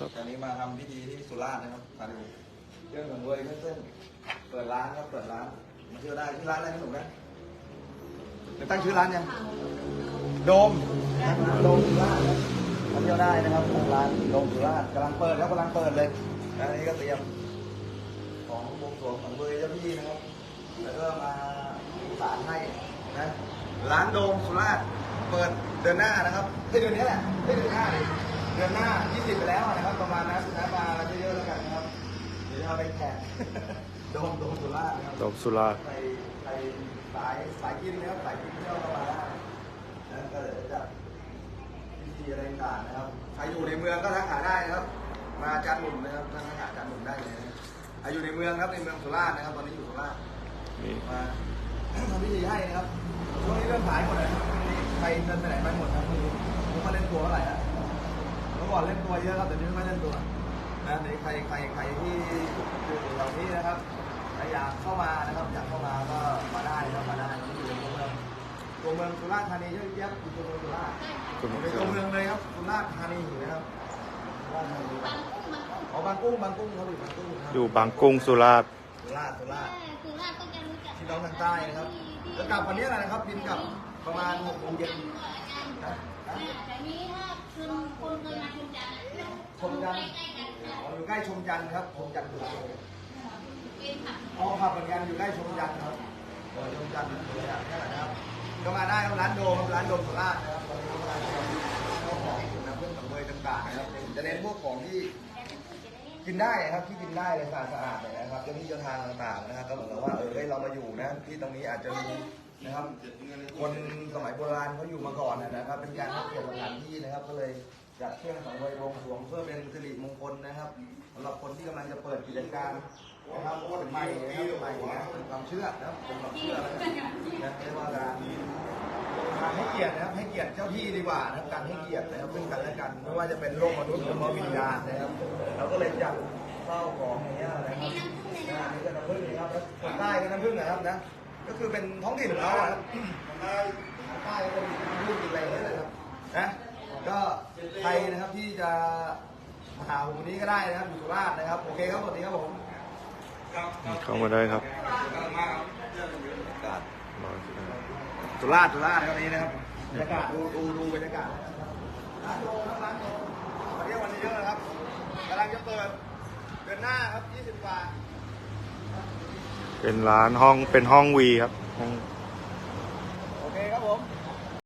ครับตอนนี้มาทำพิธีที่สุราษฎร์นะครับตอนนี้เครื่องสังเวยเครื่องเส้นเปิดร้านครับเปิดร้านมาเที่ยวได้ที่ร้านอะไรนะหนูนะเดี๋ยวตั้งชื่อร้านยังโดมโดมสุราษฎร์มาเที่ยวได้นะครับร้านโดมสุราษฎร์กำลังเปิดแล้วกำลังเปิดเลยนะอันนี้ก็เตรียมของวงสวงสังเวยเจ้าที่นะครับ แล้วก็มาสารให้นะร้านโดมสุราษฎร์เปิดเดือนหน้านะครับให้เดือนนี้แหละให้เดือนหน้าเลย เดือนหน้า 20 ไปแล้วนะครับ ประมาณนั้นนะมากันเยอะๆแล้วกันนะครับ เดี๋ยวจะเอาไปแข่งโดมโดมสุราษฎร์นะครับ ดอกสุราษฎร์ไปไปสายสายกินนะครับสายกินเที่ยวก็มาได้นะก็เดี๋ยวจะจัดพิธีอะไรต่างๆนะครับ ใครอยู่ในเมืองก็ทักหาได้นะครับ มาอาจารย์หนุ่มนะครับทักหาอาจารย์หนุ่มได้เลยนะใครอยู่ในเมืองครับในเมืองสุราษฎร์นะครับ ตอนนี้อยู่สุราษฎร์นี่มาทำพิธีให้นะครับช่วงนี้เริ่มขายหมดเลยครับใครเดินไปไหนไปหมดครับไม่รู้ผมมาเล่นตัวเท่าไหร่ฮะเมื่อ ก่อนเล่นตัวเยอะครับแต่นี้ไม่ค่อยเล่นตัวนะเดี๋ยวใครใครใครที่อยู่แถวนี้นะครับใครอยากเข้ามานะครับอยากเข้ามาก็มาได้นะครับมาได้ที่อยู่ในตัวเมืองตัวเมืองสุราษฎร์ธานีเยอะแยะอยู่ตัวเมืองสุราษฎร์คุณอยู่ในตัวเมืองเลยครับสุราษฎร์ธานีอยู่นะครับสุราษฎร์ธานีบางกุ้งบางกุ้งอ๋อบางกุ้งบางกุ้งเขาอยู่บางกุ้งครับอยู่บางกุ้งสุราษฎร์สุราษฎร์สุราษฎร์สุราษฎร์ก็จะรู้จักพี่น้องทางใต้นะครับแล้วกลับวันนี้แหละนะครับบินกลับประมาณหกโมงเย็นนะแต่นี้ถ้า ใกล้ชมจันทร์ครับชมจันทร์อยู่เป็นผักอ๋อครับเหมือนกันอยู่ใกล้ชมจันทร์ครับเออชมจันทร์อยู่เนี่ยนี่แหละนะครับก็มาได้ครับร้านโดมครับร้านโดมโคราชนะครับตอนนี้ร้านโดมเจ้าของนะเครื่องสังเวยต่างๆนะครับจะเน้นพวกของที่กินได้นะครับที่กินได้เลยสะอาดสะอาดเลยนะครับเจ้าที่เจ้าทางต่างๆนะครับก็เหมือนกับว่าเออเฮ้ยเรามาอยู่นะที่ตรงนี้อาจจะมีนะครับคนสมัยโบราณเขาอยู่มาก่อนนะครับ เป็นการให้เกียรติสถานที่นะครับก็เลย จัดเครื่องสังเวยบวงสรวงเพื่อเป็นสิริมงคลนะครับสำหรับคนที่กำลังจะเปิดกิจการนะครับโคตรใหม่นะครับใหม่นะเป็นความเชื่อนะครับเป็นความเชื่อแล้วกันะเรียกว่าการการให้เกียรตินะครับให้เกียรติเจ้าที่ดีกว่านะครับการให้เกียรตินะครับซึ่งกันและกันไม่ว่าจะเป็นโลกมนุษย์หรือว่าวิญญาณนะครับเราก็เลยจัดข้าของอย่างเงี้ยนะครับนะอันนี้ก็น้ำผึ้งนะครับคนใต้ก็น้ำผึ้งนะครับนะก็คือเป็นท้องถิ่นของเขาครับใต้ใต้ก็มีลูกกินอะไรอย่างเงี้ยนะครับนะ ก็ใครนะครับที่จะมาหาผมวันนี้ก็ได้นะครับอยู่สุราษฎร์นะครับ โอเคครับสวัสดีครับผมเข้ามาได้ครับสุราษฎร์สุราษฎร์ครับนี้นะครับบรรยากาศดูดูดูบรรยากาศนะครับร้านโดครับร้านโดวันนี้วันนี้เยอะนะครับกำลังจะเปิดเดือนหน้าครับ20กว่าเป็นร้านห้องเป็นห้องวีครับห้อง